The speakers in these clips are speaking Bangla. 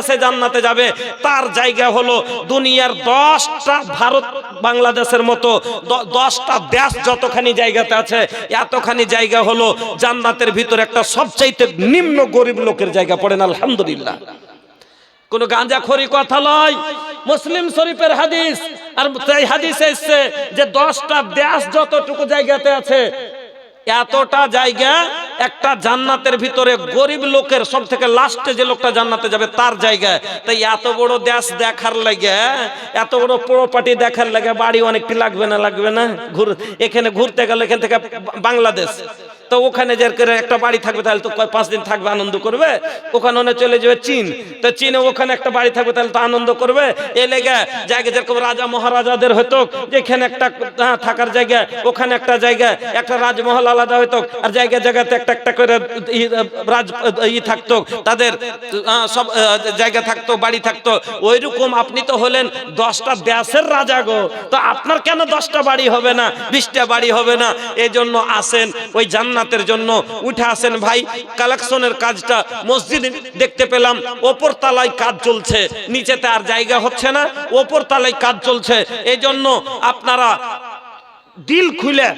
আছে জান্নাতে যাবে। তার জায়গা হলো দুনিয়ার দশটা ভারত বাংলাদেশের মতো দশটা দেশ যতখানি জায়গাতে আছে, এতখানি জায়গা হলো জান্নাতের ভিতরে একটা সবচাইতে নিম্ন গরিব লোকের জায়গা পড়েন আলহামদুলিল্লাহ। কোন গাঁজাখড়ি কথা লয়, মুসলিম শরীফের হাদিস, আর হাদিসে এসছে যে দশটা দেশ যতটুকু জায়গাতে আছে এতটা জায়গা একটা জান্নাতের ভিতরে গরিব লোকের সব থেকে লাস্টে যে লোকটা জান্নাতে যাবে তার জায়গায় তাই এত বড় দেশ দেখার লাগে, এত বড় প্রপার্টি দেখার লাগে, বাড়ি অনেকটি লাগবে না লাগবে না? ঘুর এখানে ঘুরতে গেলে এখান থেকে বাংলাদেশ। তো ওখানে যে করে একটা বাড়ি থাকবে তাহলে তো পাঁচ দিন থাকবে আনন্দ করবে? ওখানে চলে যাবে চীন। তো চীনে ওখানে একটা বাড়ি থাকবে তাহলে তো আনন্দ করবে? এ লেগে জায়গা যেরকম রাজা মহারাজাদের হতো যেখানে একটা হ্যাঁ, থাকার জায়গা ওখানে একটা জায়গা একটা রাজমহল আলাদা হতো আর জায়গা জায়গাতে একটা একটা করে রাজ ই থাকতো তাদের সব আহ, জায়গা থাকতো বাড়ি থাকতো। ওই রকম আপনি তো হলেন দশটা দেশের রাজা গো। তো আপনার কেন দশটা বাড়ি হবে না বিশটা বাড়ি হবে না? এই জন্য আসেন ওই জান্নাতের জন্য উঠে আসেন ভাই। কালেকশনের কাজটা মসজিদ দেখতে পেলাম। ওপর তালায় কাজ চলছে। নিচেতে আর জায়গা হচ্ছে না। ওপর তালায় কাজ চলছে। এই জন্য আপনারা দিল খুলে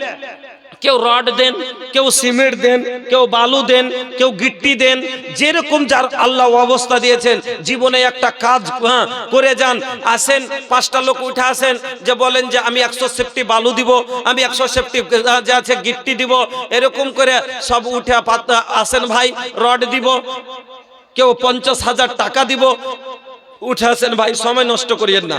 কেউ রড দেন কেউ সিমেন্ট দেন কেউ বালু দেন কেউ গিট্টি দেন যেরকম যার আল্লাহ অবস্থা দিয়েছেন জীবনে একটা কাজ হ্যাঁ, করে যান আসেন পাঁচটা লোক উঠে আসেন যে বলেন যে আমি একশো সেফটি বালু দিব আমি একশো সেফটি যে আছে গিট্টি দিব এরকম করে সব উঠে আসেন ভাই রড দিব কেউ পঞ্চাশ হাজার টাকা দিব উঠে আসেন ভাই সময় নষ্ট করিয়েন না।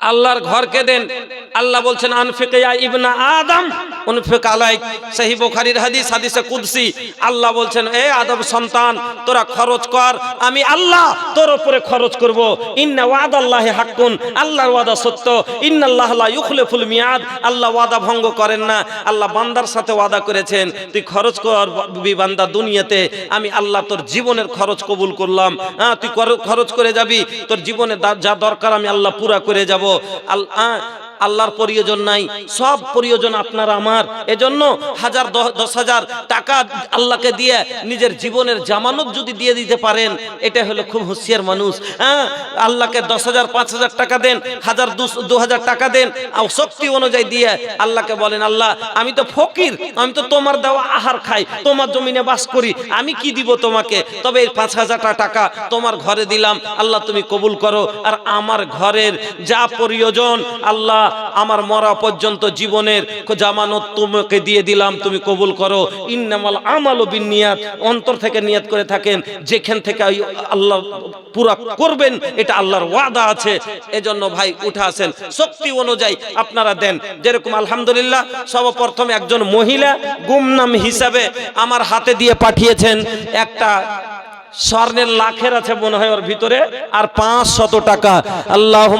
আল্লাহর ঘরকে দেন। আল্লাহ বলছেন আনফিকিয়া ইবনা আদম। উনফিক আলাইক। সহি বুখারীর হাদিস, হাদিসে কুদসি। আল্লাহ বলছেন, এ আদম সন্তান, তোরা খরচ কর। আমি আল্লাহ তোর উপরে খরচ করব। ইন্না ওয়াদাল্লাহি হাক্কুন। আল্লাহর ওয়াদা সত্য। ইন্নাল্লাহ লা ইউখলিফুল মিয়াদ। আল্লাহ ওয়াদা ভঙ্গ করেন না। আল্লাহ বান্দার সাথে ওয়াদা করেছেন। তুই খরচ কর বান্দা দুনিয়াতে। আমি আল্লাহ তোর জীবনের খরচ কবুল করলাম। হ্যাঁ তুই খরচ করে যাবি। তোর জীবনে যা দরকার আমি আল্লাহ পুরা করে যাব। আল্লাহ আল্লাহর প্রয়োজন নাই, সব প্রয়োজন আপনার আমার। এজন্য হাজার দশ হাজার টাকা আল্লাহকে দিয়ে নিজের জীবনের জামানত যদি দিয়ে দিতে পারেন, এটা হলো খুব হুঁশিয়ার মানুষ। হ্যাঁ আল্লাহকে দশ হাজার, পাঁচ হাজার টাকা দেন, হাজার দু- হাজার টাকা দেন শক্তি অনুযায়ী দিয়ে আল্লাহকে বলেন, আল্লাহ, আমি তো ফকির, আমি তো তোমার দেওয়া আহার খাই, তোমার জমিনে বাস করি, আমি কি দিব তোমাকে? তবে এই পাঁচ হাজারটা টাকা তোমার ঘরে দিলাম, আল্লাহ তুমি কবুল করো। আর আমার ঘরের যা প্রয়োজন, আল্লাহ আমার মরা পর্যন্ত জীবনের জামানত তোমাকে দিয়ে দিলাম, তুমি কবুল করো। ইন্নামাল আমাল বিনিয়াত, অন্তর থেকে নিয়াত করে থাকেন। যেখান থেকে আল্লাহ পুরা করবেন, এটা আল্লাহর ওয়াদা আছে। এজন্য ভাই উঠে আসেন। শক্তি অনুযায়ী আপনারা দেন। যেরকম আলহামদুলিল্লাহ, সর্বপ্রথম একজন মহিলা গুমনাম হিসাবে আমার হাতে দিয়ে পাঠিয়েছেন। একটা স্বর্ণের লাখের আছে মনে হয় ওর ভিতরে, আর পাঁচ শত টাকা আল্লাহ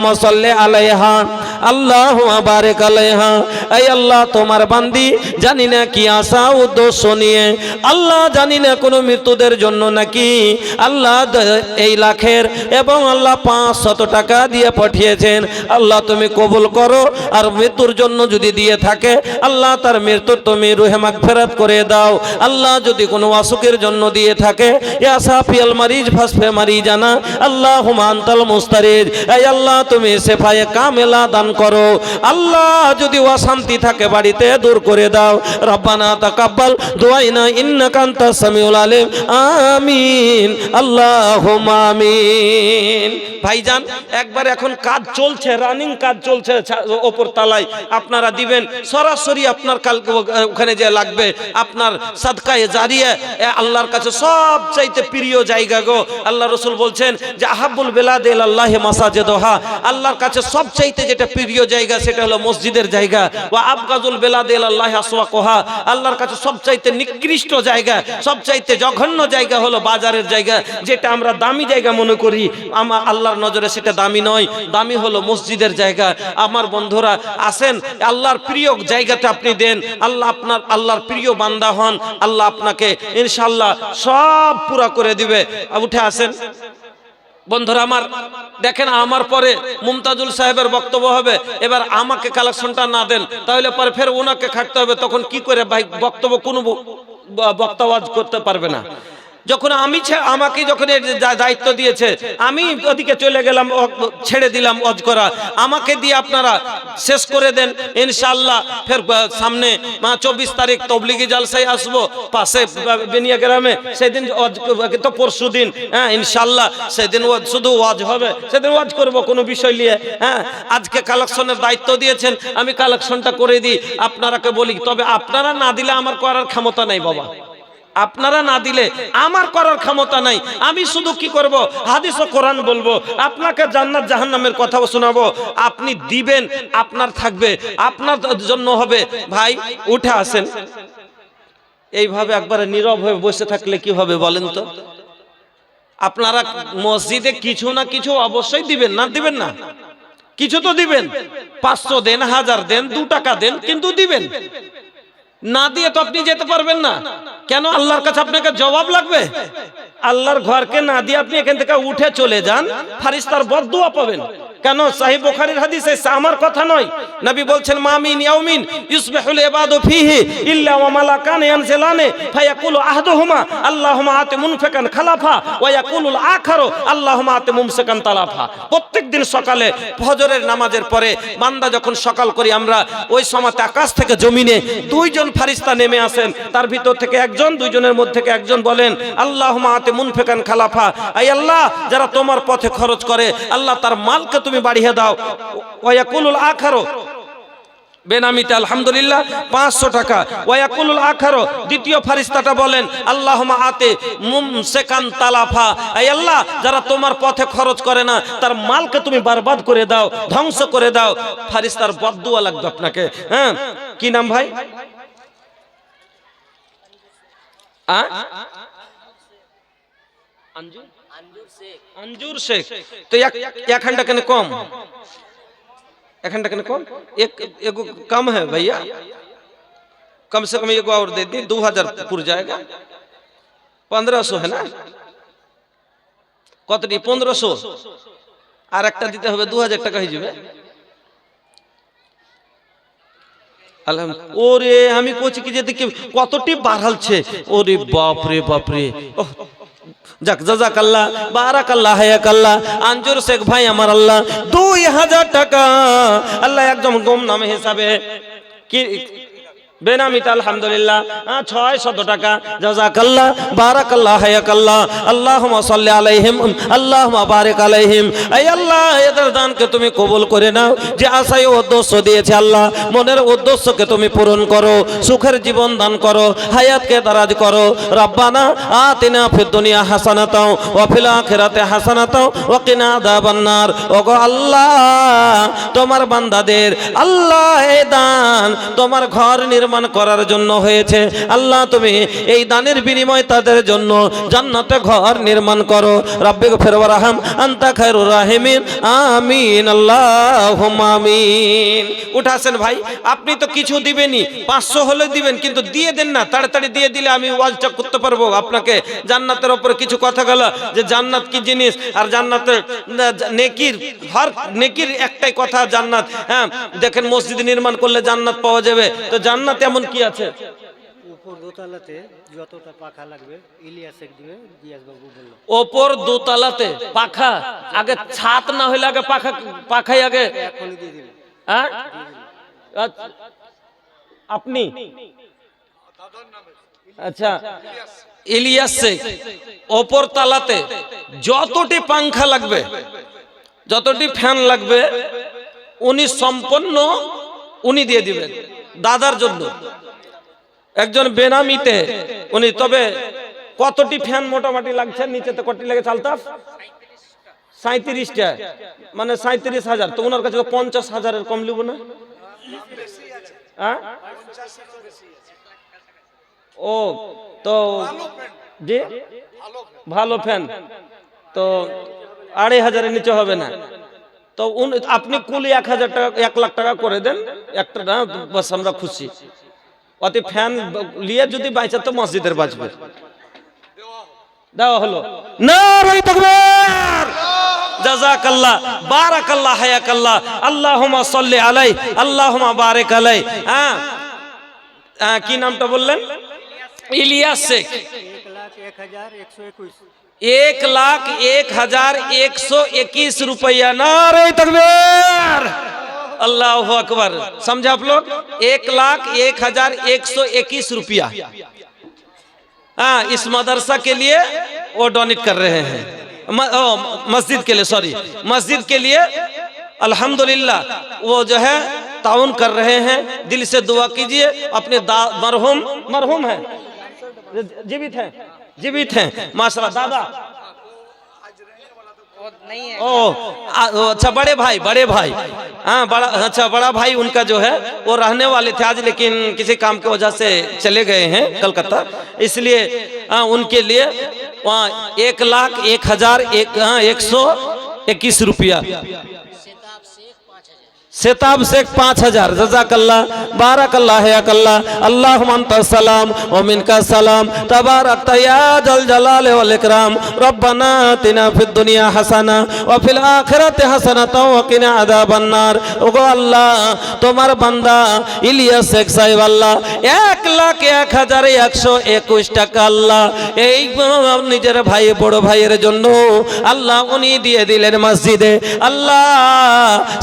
আলাইহা, আল্লাহ বারেক আলাইহা। এই আল্লাহ তোমার বান্দি, জানি না কি আশা, উদ্দেশ্য নিয়ে। আল্লাহ জানি না কোনো মৃত্যুদের জন্য নাকি। আল্লাহ এই লাখের, এবং আল্লাহ পাঁচ শত টাকা দিয়ে পাঠিয়েছেন। আল্লাহ তুমি কবুল করো, আর মৃত্যুর জন্য যদি দিয়ে থাকে, আল্লাহ তার মৃত্যুর তুমি রুহে মাগফিরাত করে দাও। আল্লাহ যদি কোনো অসুখের জন্য দিয়ে থাকে, ইয়া সাফিয়াল মারিজ, ফাসফে মারি জানা আল্লাহ হুমান্তাল মুস্তারিজ। এই আল্লাহ, তুমি সেফায়ে কামেলা দান করো। আল্লাহ যদি অশান্তি থাকে বাড়িতে, দূর করে দাও। রব্বানা তাকাব্বাল দুআইনা, ইন্নাকা আনতাস সামিউল আলিম। আমিন। আল্লাহুম্মা আমিন। ভাইজান, একবার এখন কাজ চলছে, রানিং কাজ চলছে ওপর তালায়। আপনারা দিবেন, সরাসরি আপনার কাল ওখানে যে লাগবে, আপনার সাদকায়ে জারিয়া আল্লাহর কাছে সব চাইতে প্রিয় জায়গা গো। আল্লাহ রসুল বলছেন যে আহাবুল বেলাদ আল্লাহ মাসাজেদোহা। আল্লাহর কাছে সব চাইতে যেটা প্রিয় জায়গা, সেটা হলো মসজিদের জায়গা। ও আবগাজুল বেলাদ আল্লাহ আসোয়া কোহা আল্লাহর কাছে সব চাইতে নিকৃষ্ট জায়গা সব চাইতে জঘন্য জায়গা হলো বাজারের জায়গা, যেটা আমরা দামি জায়গা মনে করি। আমার আল্লাহর নজরে সেটা দামি নয়, দামি হলো মসজিদের জায়গা। আমার বন্ধুরা, আসেন, আল্লাহর প্রিয় জায়গাতে আপনি দেন। আল্লাহ আপনার আল্লাহর প্রিয় বান্দা হন। আল্লাহ আপনাকে ইনশাল্লাহ সব পুরা করে দিবে। উঠে আসেন। বন্ধুরা আমার, দেখেন আমার পরে মুমতাজুল সাহেবের বক্তব্য হবে। এবার আমাকে কালেকশনটা না দেন, তাহলে পরে ফের ওনাকে খাটতে হবে। তখন কি করে বক্তব্য কোনো বক্তব্য করতে পারবে না। যখন আমি আমাকে যখন দায়িত্ব দিয়েছে, আমি ওদিকে চলে গেলাম ছেড়ে দিলাম অজ করা। আমাকে দিয়ে আপনারা শেষ করে দেন ইনশাল্লাহ ফের সামনে, মা, চব্বিশ তারিখ তবলিগি জালসায় আসব, পাশে বেনিয়া গ্রামে। সেদিন তো পরশু দিন হ্যাঁ ইনশাল্লাহ সেদিন শুধু ওয়াজ হবে, সেদিন ওয়াজ করব, কোনো বিষয় নিয়ে হ্যাঁ। আজকে কালেকশনের দায়িত্ব দিয়েছেন, আমি কালেকশনটা করে দিই, আপনারাকে বলি। তবে আপনারা না দিলে আমার করার ক্ষমতা নাই, বাবা। আপনারা না দিলে আমার করার ক্ষমতা নাই। আমি শুধু কি করব? হাদিস ও কোরআন বলব। আপনাকে জান্নাত জাহান্নামের কথাও শোনাবো। আপনি দিবেন, আপনার থাকবে, আপনার জন্য হবে। ভাই, উঠে আসেন। এইভাবে একবারে নীরব হয়ে বসে থাকলে কি হবে বলেন তো? আপনারা মসজিদে কিছু না কিছু অবশ্যই দিবেন না দিবেন না। কিছু তো দিবেন। পাঁচশো দেন, হাজার দেন, দু টাকা দেন, কিন্তু দিবেন। না দিয়ে তো আপনি যেতে পারবেন না। কেন? আল্লাহর কাছে আপনাকে জবাব লাগবে? আল্লাহর ঘরকে না দিয়ে আপনি এখান থেকে উঠে চলে যান, ফারিস্তার বদুয়া পাবেন। কেন? সাহিব বুখারীর হাদিসে আমার কথা নয়। নবী বলছেন মামিন ইয়াউমিন ইউসবিহুল ইবাদু ফিহি ইল্লা ওয়া মালাকান ইয়ানজিলানে ফায়াকুলু আহাদুহুমা আল্লাহুম্মা আতি মুনফিকান খালাফা ওয়া ইয়াকুলুল আখারু আল্লাহুম্মা আতি মুমসিকান তালাফা। প্রত্যেকদিন সকালে ফজরের নামাজের পরে বান্দা যখন সকাল করি, আমরা ওই সময়তে আকাশ থেকে জমিনে দুইজন ফারিস্তা নেমে আসেন। তার ভিতর থেকে একজন, দুইজনের মধ্যে থেকে একজন বলেন আল্লাহ মাতে মুনফেকান খালাফা। আই আল্লাহ, যারা তোমার পথে খরচ করে, আল্লাহ তার মালকে তুমি বাড়িয়ে দাও। ওয়াকুলুল আখারো। বেনামিতে আলহামদুলিল্লাহ পাঁচশো টাকা। ওয়াকুলুল আখারো। দ্বিতীয় ফারিস্তাটা বলেন আল্লাহ আতে মুম সেকান তালাফা। এই আল্লাহ, যারা তোমার পথে খরচ করে না, তার মালকে তুমি বরবাদ করে দাও, ধ্বংস করে দাও। ফারিস্তার বদুয়া লাগবে আপনাকে। হ্যাঁ? কি নাম ভাই? আ? আঞ্জুর আঞ্জুর শেখ তো এক- এক ঘন্টা কেন কম एक घंटा कम एक एगो कम है भैया कम से कम एगो और दे दी दो हजार पुर जाएगा पंद्रह सौ है ना কতটি পনেরোশো আর একটা দিতে হবে দু হাজার টাকা হয়ে যাবে আলহাম ওরে আমি কইছি কি যে দেখি কতটি বাড়ালছে ওরে বাপরে বাপরে ওহ যাক জাজাক আল্লাহ বারাক আল্লাহ হায়াক আল্লাহ আঞ্জুর শেখ ভাই আমার আল্লাহ, দুই হাজার টাকা। আল্লাহ একদম গম নামে হিসাবে কি বেনামিতে আলহামদুলিল্লাহ। ছয় শত টাকা। জাজাকাল্লাহ, বারাকাল্লাহ, হায়াকাল্লাহ। আল্লাহুম্মা সাল্লি আলাইহিম, আল্লাহুম্মা বারিক আলাইহিম। এই আল্লাহ, এদের দানকে তুমি কবুল করে নাও। যে আশায় উদ্দেশ্য দিয়েছে আল্লাহ, মনের উদ্দেশ্যকে তুমি পূরণ করো, সুখের জীবন দান করো, হায়াতকে দারাজ করো। রব্বানা আতিনা ফিদ দুনিয়া হাসানাতাও, ওয়া ফিল আখিরাতি হাসানাতাও, ওয়া কিনা আযাবান নার। ওগো আল্লাহ, তোমার বান্দাদের আল্লাহ এই দান, তোমার ঘর নির্মাণ করার জন্য হয়েছে। আল্লাহ, তুমি এই দানের বিনিময় তাদের জন্য জান্নাতে ঘর নির্মাণ করো। রাব্বিক ফেরওয়ার রাহাম, আন্তা খায়রুর রাহিমিন। আমিন, আল্লাহুম্মা আমিন। উঠাছেন ভাই, আপনি তো কিছু দিবেনই, পাঁচশো হলে দিবেন, কিন্তু দিয়ে দেন না, তাড়াতাড়ি দিয়ে দিলে আমি ওয়াজটা করতে পারব আপনাকে। জান্নাতের ওপরে কিছু কথা গেল যে জান্নাত কি জিনিস? আর জান্নাতের নেকির, হর, নেকির একটাই কথা জান্নাত। হ্যাঁ দেখেন মসজিদ নির্মাণ করলে জান্নাত পাওয়া যাবে। তো জান্নাত এমন কি আছে? উপর দোতলাতে যতটা পাখা লাগবে ইলিয়াস দিবে দিয়াস বাবু বলল। ওপর দোতলাতে পাখা? আগে ছাদ না হইলে আগে পাখা পাখাই আগে এখনই দিয়ে দিবে। হ্যাঁ? আচ্ছা, আপনি? আচ্ছা ইলিয়াস শেখ ওপর তালাতে যতটি পাংখা লাগবে যতটি ফ্যান লাগবে উনি সম্পন্ন উনি দিয়ে দিবেন। দাদার জন্য। একজন বেনামিতে, উনি, তবে কতটি ফ্যান মোটামুটি লাগছে? নিচেতে কটি লাগে চালতাফ সাঁত্রিশটা মানে সাঁত্রিশ হাজার। তো ওনার কাছে তো পঞ্চাশ হাজারের কম লিব না? হ্যাঁ? ও, তো ভালো ফ্যান। তো আড়াই হাজারের নিচে হবে না। তো আপনি কুলি এক হাজার টাকা এক লাখ টাকা করে দেন একটা না বাস আমরা খুশি অতি ফ্যান লিয়ে যদি বাঁচা তো মসজিদের বাঁচবে দেওয়া হলো না আলাই আলাই হ্যাঁ কি নামটা বললেন ইলিয়াস শেখ 1121 एक लाख एक हज़ार एक सौ इक्कीस रुपया नारे तकबीर। अल्लाह अकबर। समझा आप लोग? एक लाख एक हज़ार एक सौ इक्कीस रुपया। हाँ इस मदरसा के लिए वो डोनेट कर रहे हैं। मस्जिद के लिए सॉरी मस्जिद के लिए, अल्हम्दुलिल्लाह, वो जो है, ताउन कर रहे हैं। दिल से दुआ कीजिए, अपने मरहूम मरहूम है। जीवित हैं जीवित हैं। माशाल्लाह दादा। ओ आ- ओ, अच्छा बड़े भाई बड़े भाई। हाँ बड़ा अच्छा बड़ा भाई उनका जो है वो रहने वाले थे आज लेकिन किसी काम की वजह से चले गए हैं कलकत्ता। इसलिए हाँ, उनके लिए वहाँ एक लाख एक हज़ार एक हाँ, एक सौ इक्कीस रुपया। সেতাব শেখ পাঁচ হাজার, জাজাকাল্লাহ, বারাকাল্লাহ, হেয়াকাল্লাহ আল্লাহ মান্তা সালাম ওমিনকা সালাম, তাবারাক তাইয়াজাল জালাল ওয়াল ইকরাম, রব্বানা তিনা ফিদ দুনিয়া হাসানা, ওয়া ফিল আখিরাতি হাসানাতাও ওয়া কিনা আযাবান ওগো আল্লাহ, তোমার বান্দা ইলিয়াস শেখ সাহেব আল্লাহ, এক লাখ এক হাজার একশো একুশ টাকা আল্লাহ, এই নিজের ভাই, বড় ভাইয়ের জন্য আল্লাহ উনি দিয়ে দিলেন মসজিদে। আল্লাহ,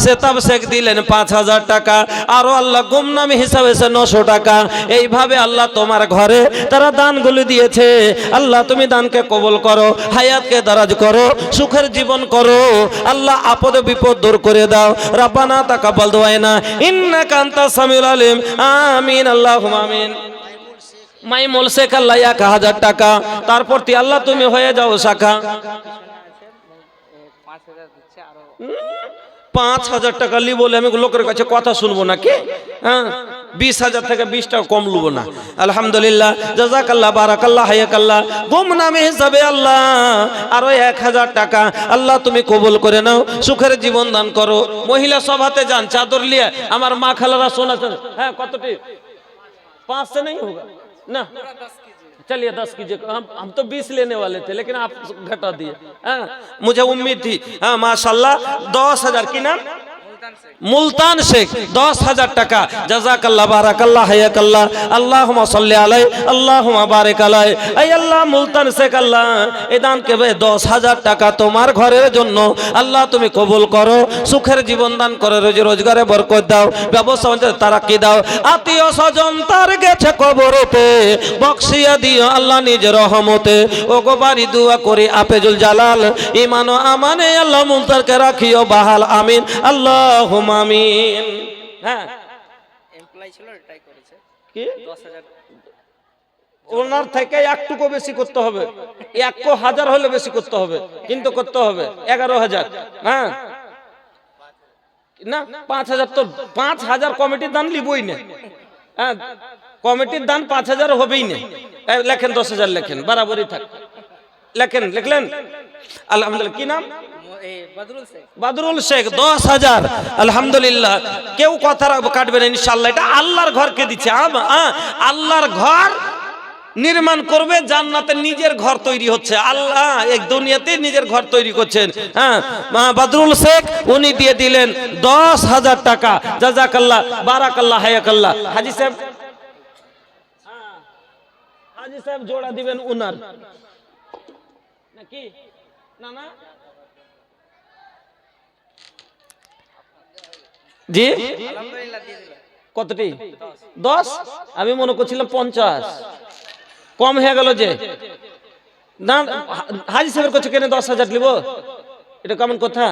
সেতাব শেখ দিলেন পাঁচ হাজার টাকা। আরও আল্লাহ গুমনামি হিসাবে সে নশো টাকা। এইভাবে আল্লাহ তোমার ঘরে তারা দানগুলি দিয়েছে। আল্লাহ তুমি দানকে কবল করো হায়াতকে দারাজ করো সুখের জীবন করো। আল্লাহ আপদ বিপদ দূর করে দাও। রাব্বানা তাকাব্বাল দুআনা ইন্নাকা কান্তা সামিউল আলিম। আমিন আল্লাহুম্মা আমিন। মাইমুল শেখ আল্লাহ এক হাজার টাকা। তারপর তি আল্লাহ তুমি হয়ে যাও শাখা। পাঁচ হাজার পাঁচ হাজার টাকা লিব বলে আমি লোকের কাছে কথা শুনব না কি হ্যাঁ? বিশ হাজার থেকে বিশ টাকা কম লুবো না। আলহামদুলিল্লাহ, জাজাকাল্লাহ, বারাকাল্লাহ হায়াকাল্লাহ গুম নামে হিসাবে আল্লাহ। আরও এক হাজার টাকা আল্লাহ তুমি কবুল করে নাও, সুখের জীবন দান করো। মহিলা সভাতে যান, চাদর লিয়ে আমার মা খালারা শোনা হ্যাঁ কতটি? পাঁচশো নেই হোক। না। चलिए दस कीजिए। हम हम तो बीस लेने वाले थे लेकिन आप घटा दिए। हाँ, मुझे उम्मीद थी। हाँ माशाल्लाह दस हज़ार की नाम মুলতান শেখ, দশ হাজার টাকা। জাজাকাল্লা বারাকাল্লা হায়াকাল্লা আল্লাহ সাল্লি আলাই আল্লাহ বারেক আলাই এই আল্লাহ মুলতান শেখ, আল্লাহ, এ দান কেবে দশ হাজার টাকা তোমার ঘরের জন্য। আল্লাহ, তুমি কবুল করো, সুখের জীবন দান করো, রোজ রোজগারে বরকত দাও, ব্যবসা তারা দাও। আত্মীয় স্বজন তার গেছে কবরতে দিও আল্লাহ নিজ রহমতে। ও গোবারি দুয়া করি আপেজুল জালাল। ইমানো আমানে আল্লাহ মুলতানকে রাখিও বাহাল, আমিন। আল্লাহ আমিন। হ্যাঁ। এমপ্লয় ছিল এটাই করেছে। কি? দশ হাজার। ওনার থেকে একটুকু বেশি করতে হবে। এক হাজার হলে বেশি করতে হবে। কিন্তু করতে হবে। এগারো হাজার। হ্যাঁ। না পাঁচ হাজার তো পাঁচ হাজার কমিটির দান লিবই না। হ্যাঁ কমিটির দান পাঁচ হাজার হবেই না। লেখেন দশ হাজার লেখেন। বরাবরই থাক। লেখেন লিখলেন? আলহামদুলিল্লাহ। কি নাম? বদরুল শেখ। দশ হাজার। আলহামদুলিল্লাহ। কেউ কথা কাটবে না ইনশাল্লাহ এটা আল্লাহর ঘরকে দিচ্ছে। আম- আল্লাহর ঘর নির্মাণ করবে জান্নাতে নিজের ঘর তৈরি হচ্ছে। আল্লাহ এক দুনিয়াতে নিজের ঘর তৈরি করছেন। হ্যাঁ বাদরুল শেখ উনি দিয়ে দিলেন দশ হাজার টাকা। জাজাকাল্লাহ বারাকাল্লাহ হায়াকাল্লাহ। হাজি সাহেব হ্যাঁ, হাজি সাহেব জোড়া দিবেন উনার। নাকি? না না জি? কতটি? দশ? আমি মনে করছিলাম পঞ্চাশ। কম হয়ে গেল যে। না হাজি সাহেবের কাছে কেন দশ হাজার নিব এটা কেমন কথা?